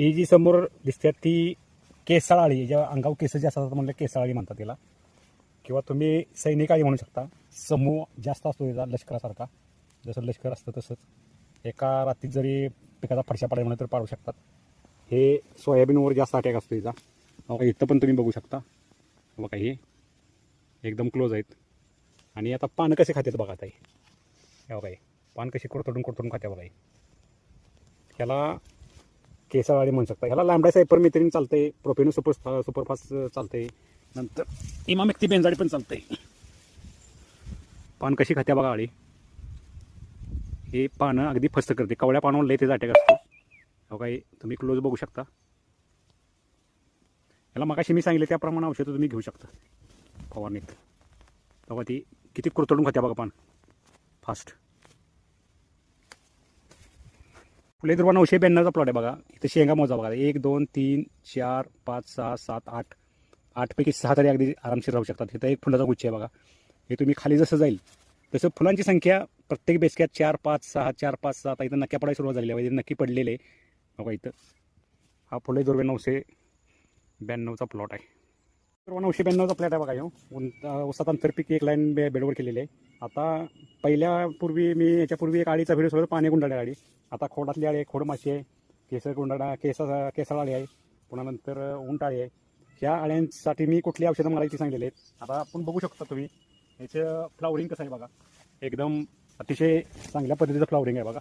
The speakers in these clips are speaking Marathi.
ही जी समोर दिसते ती केसाळाळी ज्या अंगावर केस जास्त असतात म्हणलं केसाळाळी म्हणतात तिला. किंवा तुम्ही सैनिक आळी म्हणू शकता समूह जास्त असतो याचा लष्करासारखा. जसं लष्कर असतं तसंच. एका रात्रीत जरी पिकाचा फडशा पडायला म्हणून तर पाडू शकतात. हे सोयाबीनवर जास्त अटॅक असतो याचा. इथं पण तुम्ही बघू शकता. बघा हे. एकदम क्लोज आहेत. आणि आता पानं कसे खातात बघा आता हे बघा हे. पान कसे कुरतडून कुरतडून खात्या बघा हे. केसळ केसाळाळी म्हणू शकता. ह्याला लॅम्बडा सायपर मेथ्रीन चालतंय प्रोपेनो सुपर सुपरफास्ट चालतंय. नंतर इमामेक्ती बेंजाडी पण चालतंय. पान कशी खात्या बघा आळी. हे पानं अगदी फस्त करते. कवळ्या पानावर लय ते जाट्या असतो. हो काही तुम्ही क्लोज बघू शकता. याला मगाशी मी सांगितले त्याप्रमाणे औषधं तुम्ही घेऊ शकता. फवारणीत. बघा ती किती कुरतडून खात्या बघा पान. फास्ट फुले दुर्वा नऊशे ब्याण्णवचा प्लॉट आहे बघा. इथं शेंगा मोजा बघा. एक दोन तीन चार पाच सहा सात आठ. आठपैकी सहा तरी अगदी आरामशीर राहू शकतात. इथं एक फुलाचा गुच्छ आहे बघा. हे तुम्ही खाली जसं जाईल तसं फुलांची संख्या प्रत्येक बेसक्यात चार पाच सहा चार पाच सहा इथं नक्क्या पडायला सुरुवात झालेली आहे. नक्की पडलेले आहे. बघा इथं. हा फुले दुर्वे नऊशे ब्याण्णवचा प्लॉट आहे. दुर्वा नऊशे ब्याण्णवचा प्लॉट आहे बघा ह्यो. उसात आंतरपीक एक लाईन बे बेडवर केलेली आहे. आता पहिल्यापूर्वी मी याच्यापूर्वी एक आळीचा व्हिडिओ सोडत पाणी गुंडाळ्या आळी. आता खोडातली आळी आहे खोडमाशी आहे केसर कोंडाडा केसा केसळ आळी आहे पुन्हा नंतर उंट आळी आहे. ह्या आळ्यांसाठी मी कुठली औषधं मारायची सांगलेली आहेत? आता आपण बघू शकता तुम्ही याचं फ्लावरिंग कसं आहे बघा. एकदम अतिशय चांगल्या पद्धतीचं फ्लावरिंग आहे बघा.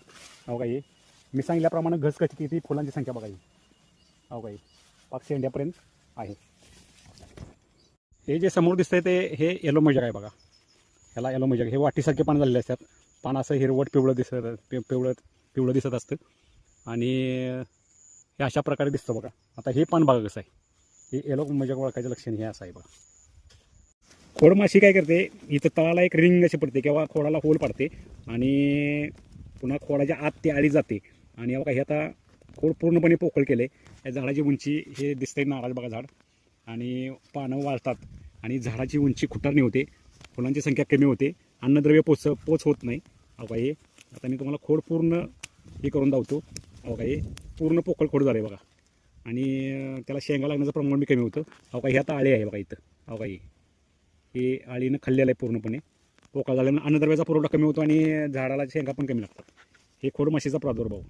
हो काही मी सांगितल्याप्रमाणे घस कशी किती फुलांची संख्या बघा ही. हो काही पाच शेंड्यापर्यंत आहे. हे जे समोर दिसतंय ते हे येलो मजग आहे बघा. ह्याला येलो मजग हे वाटीसारखे पान झालेले असतात. पान असं हिरवट पिवळं दिसत पिवळं पिवळं दिसत असतं. आणि हे अशा प्रकारे दिसतं बघा. आता हे पान बघा कसं आहे. हे येलो म्हणजे ओळखायचं लक्षण हे असं आहे बघा. खोडमाशी काय करते? इथं तळाला एक रिंग अशी पडते किंवा खोडाला होल पडते. आणि पुन्हा खोडाच्या आत ते आळी जाते. आणि बघा हे आता खोड पूर्णपणे पोकळ केले या झाडाची उंची हे दिसतंय नारळ बघा झाड. आणि पानं वाळतात. आणि झाडाची उंची खुटारणी होते. फुलांची संख्या कमी होते. अन्नद्रव्य पोच पोच होत नाही. अहो हे आता मी तुम्हाला खोड पूर्ण हे करून धावतो. अहो का हे पूर्ण पोकळ खोड झालं आहे बघा. आणि त्याला शेंगा लागण्याचं प्रमाण बी कमी होतं. अहो काही हे आता आळी आहे बघा इथं. अहो काही हे. हे आळीनं खाल्लेलं आहे पूर्णपणे. पोकळ झाल्यानं अन्नद्रव्याचा पुरवठा कमी होतो आणि झाडाला शेंगा पण कमी लागतात. हे खोड माशीचा प्रादुर्भाव.